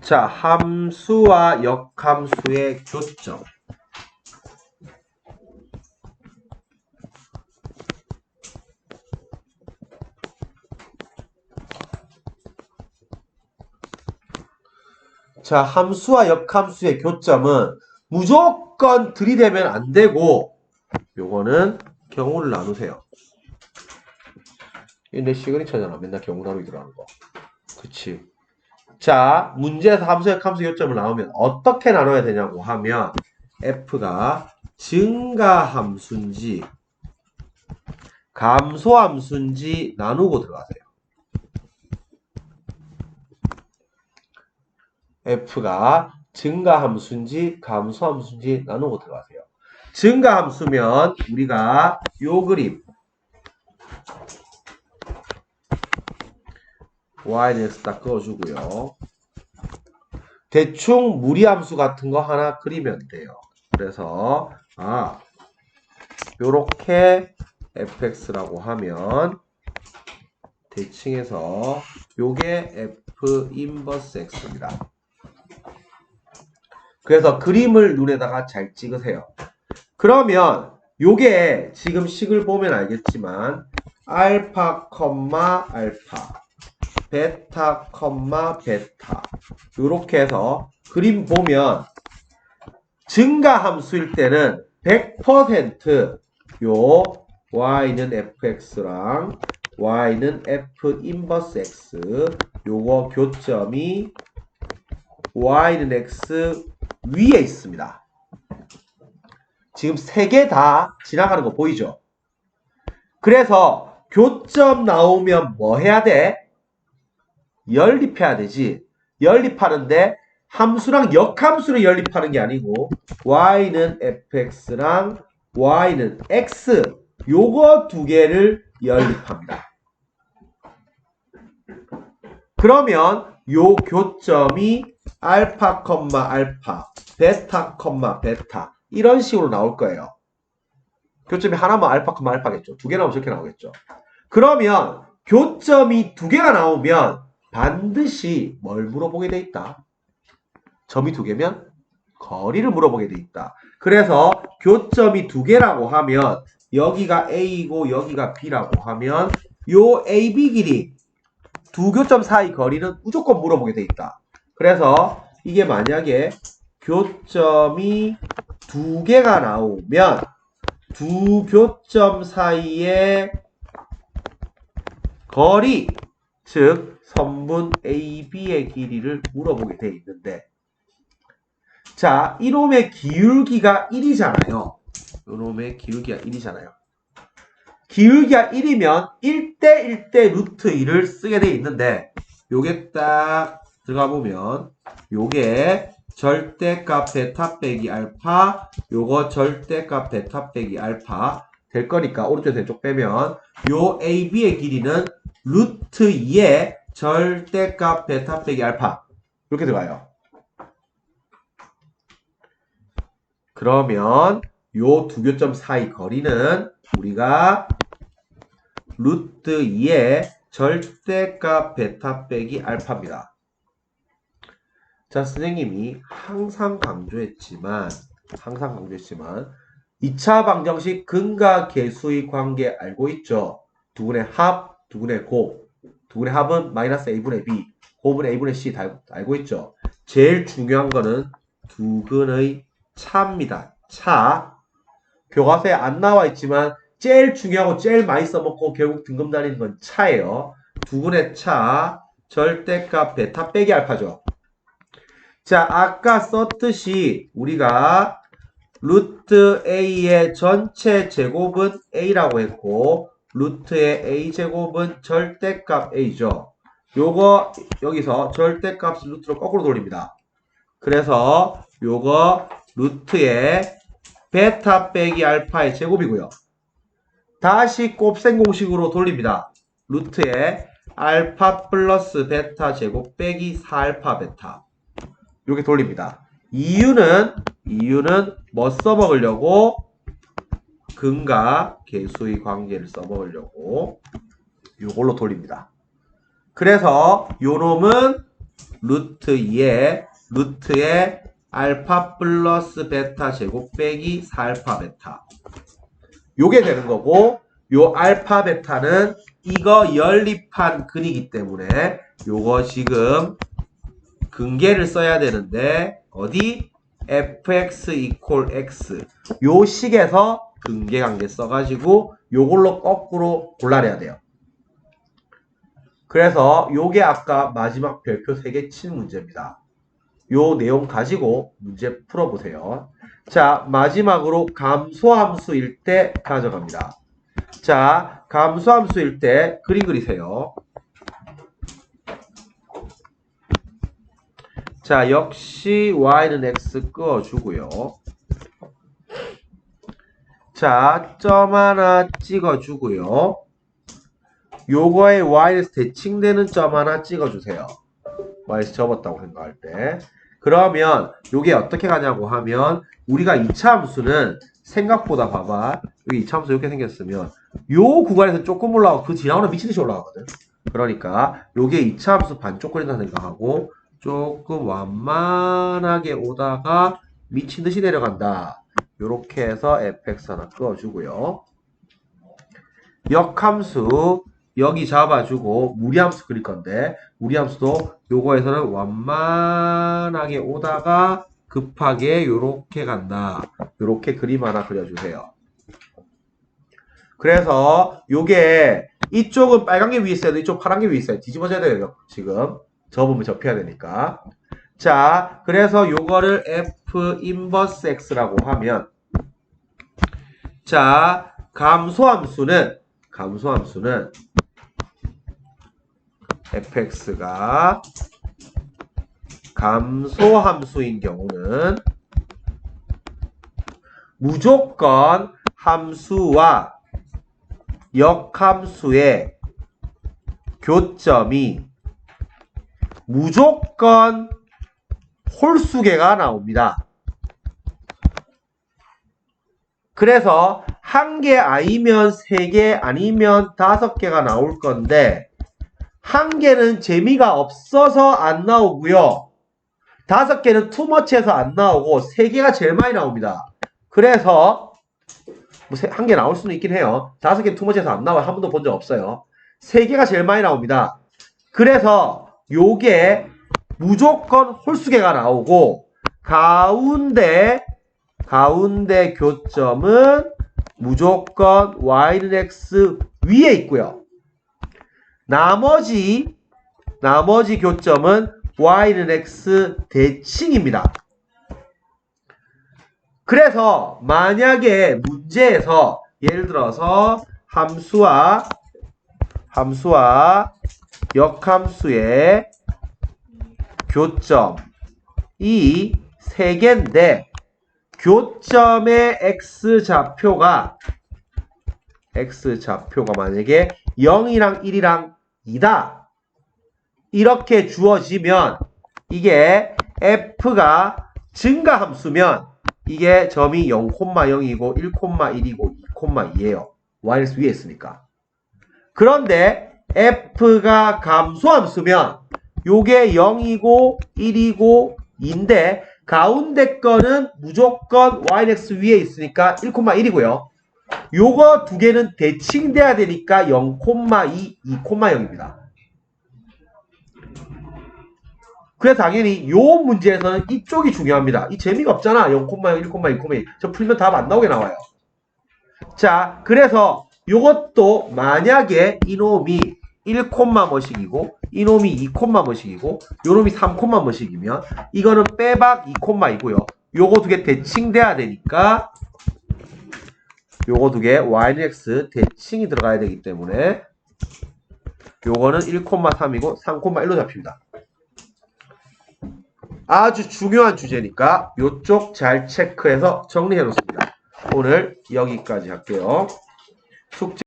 자, 함수와 역함수의 교점. 자, 함수와 역함수의 교점은 무조건 들이대면 안 되고, 요거는 경우를 나누세요. 이게 내 시그니처잖아. 맨날 경우 나누기 들어가는 거. 그치. 자, 문제에서 함수, 역함수 교점을 나오면 어떻게 나눠야 되냐고 하면, f가 증가함수인지, 감소함수인지 나누고 들어가세요. f가 증가함수인지 감소함수인지 나누고 들어가세요. 증가함수면 우리가 요 그림 y는 x 딱 그어주고요. 대충 무리함수 같은 거 하나 그리면 돼요. 그래서 아 요렇게 fx라고 하면 대칭해서 요게 f 인버스 x입니다. 그래서 그림을 눈에다가 잘 찍으세요. 그러면 요게 지금 식을 보면 알겠지만 알파, 컴마, 알파, 베타, 컴마, 베타 요렇게 해서 그림 보면 증가함수일 때는 100%요 y는 fx랑 y는 f 인버스 x 요거 교점이 y는 x 위에 있습니다. 지금 세 개 다 지나가는 거 보이죠? 그래서 교점 나오면 뭐 해야 돼? 연립해야 되지. 연립하는데 함수랑 역함수를 연립하는 게 아니고 y는 fx랑 y는 x 요거 두 개를 연립합니다. 그러면 요 교점이 알파, 컴마, 알파, 베타, 컴마, 베타 이런 식으로 나올 거예요. 교점이 하나면 알파, 컴마, 알파겠죠. 두 개 나오면 저렇게 나오겠죠. 그러면 교점이 두 개가 나오면 반드시 뭘 물어보게 돼 있다. 점이 두 개면 거리를 물어보게 돼 있다. 그래서 교점이 두 개라고 하면 여기가 A이고 여기가 B라고 하면 요 AB 길이 두 교점 사이 거리는 무조건 물어보게 돼 있다. 그래서 이게 만약에 교점이 두 개가 나오면 두 교점 사이의 거리, 즉 선분 AB의 길이를 물어보게 돼 있는데 자, 이놈의 기울기가 1이잖아요. 이놈의 기울기가 1이잖아요. 기울기가 1이면 1대 1대 루트 2를 쓰게 돼 있는데 요게 딱 들어가 보면 요게 절대값 베타 빼기 알파 요거 절대값 베타 빼기 알파 될 거니까 오른쪽 왼쪽 빼면 요 AB의 길이는 루트 2의 절대값 베타 빼기 알파 이렇게 들어가요. 그러면 요 두 교점 사이 거리는 우리가 루트 2의 절대값 베타 빼기 알파입니다. 자, 선생님이 항상 강조했지만, 항상 강조했지만, 2차 방정식 근과 계수의 관계 알고 있죠? 두 분의 합, 두분의 곱. 두분의 합은 마이너스 a분의 b, 곱은 a분의 c 다 알고 있죠? 제일 중요한 거는 두근의 차입니다. 차. 교과서에 안 나와 있지만, 제일 중요하고 제일 많이 써먹고 결국 등급 다니는 건 차예요. 두분의 차, 절대값 베타 빼기 알파죠. 자, 아까 썼듯이 우리가 루트 a의 전체 제곱은 a라고 했고 루트의 a 제곱은 절대값 a죠. 요거 여기서 절대값 루트로 거꾸로 돌립니다. 그래서 요거 루트의 베타 빼기 알파의 제곱이고요. 다시 곱셈 공식으로 돌립니다. 루트의 알파 플러스 베타 제곱 빼기 4알파 베타 이렇게 돌립니다. 이유는 이유는 뭐 써먹으려고 근과 계수의 관계를 써먹으려고 이걸로 돌립니다. 그래서 요 놈은 루트 2에 루트에 알파 플러스 베타 제곱 빼기 4알파 베타. 요게 되는 거고 요 알파 베타는 이거 연립한 근이기 때문에 요거 지금 근계를 써야 되는데 어디 fx equal x 요 식에서 근계 관계 써가지고 요걸로 거꾸로 골라내야 돼요. 그래서 요게 아까 마지막 별표 3개 친 문제입니다. 요 내용 가지고 문제 풀어보세요. 자, 마지막으로 감소함수일 때 가져갑니다. 자, 감소함수일 때 그림 그리세요. 자, 역시 y는 x 끄어주고요. 자, 점 하나 찍어주고요. 요거에 y에서 대칭되는 점 하나 찍어주세요. y에서 접었다고 생각할 때. 그러면 요게 어떻게 가냐고 하면 우리가 2차 함수는 생각보다 봐봐. 여기 2차 함수 이렇게 생겼으면 요 구간에서 조금 올라가고 그 지나오는 미친듯이 올라가거든. 그러니까 요게 2차 함수 반쪽 거린다 생각하고 조금 완만하게 오다가 미친듯이 내려간다. 요렇게 해서 fx 하나 끄어주고요. 역함수 여기 잡아주고 무리함수 그릴 건데 무리함수도 요거에서는 완만하게 오다가 급하게 요렇게 간다. 요렇게 그림 하나 그려주세요. 그래서 요게 이쪽은 빨간 게 위에 있어야 돼. 이쪽 파란 게 위에 있어요. 뒤집어져야 돼요. 지금 접으면 접혀야 되니까. 자, 그래서 요거를 f 인버스 x라고 하면 자, 감소함수는 감소함수는 fx가 감소함수인 경우는 무조건 함수와 역함수의 교점이 무조건 홀수계가 나옵니다. 그래서 한 개 아니면 세 개 아니면 다섯 개가 나올 건데 한 개는 재미가 없어서 안 나오고요. 다섯 개는 투머치해서 안 나오고 세 개가 제일 많이 나옵니다. 그래서 뭐 한 개 나올 수는 있긴 해요. 다섯 개는 투머치해서 안 나와요. 한 번도 본 적 없어요. 세 개가 제일 많이 나옵니다. 그래서 요게 무조건 홀수계가 나오고 가운데 가운데 교점은 무조건 y는 x 위에 있고요. 나머지 나머지 교점은 y는 x 대칭입니다. 그래서 만약에 문제에서 예를 들어서 함수와 함수와 역함수의 교점 이 세 개인데 교점의 x 좌표가 x 좌표가 만약에 0이랑 1이랑 2다 이렇게 주어지면 이게 f가 증가 함수면 이게 점이 0,0이고 1,1이고 2,2예요. yx 위에 있으니까. 그런데 f가 감소함수면 요게 0이고 1이고 2인데 가운데 거는 무조건 yx 위에 있으니까 1,1이고요. 요거 두 개는 대칭돼야 되니까 0,2, 2,0입니다. 그래서 당연히 요 문제에서는 이쪽이 중요합니다. 이 재미가 없잖아. 0,0, 1,2, 2,2. 저 풀면 답 안 나오게 나와요. 자, 그래서 요것도 만약에 이놈이 1, 뭐씩이고 이놈이 2, 뭐씩이고 요놈이 3, 뭐씩이면 이거는 빼박 2, 이고요. 요거 두 개 대칭돼야 되니까 요거 두 개 y는 x 대칭이 들어가야 되기 때문에 요거는 1,3이고 3,1로 잡힙니다. 아주 중요한 주제니까 요쪽 잘 체크해서 정리해 놓습니다. 오늘 여기까지 할게요. 숙제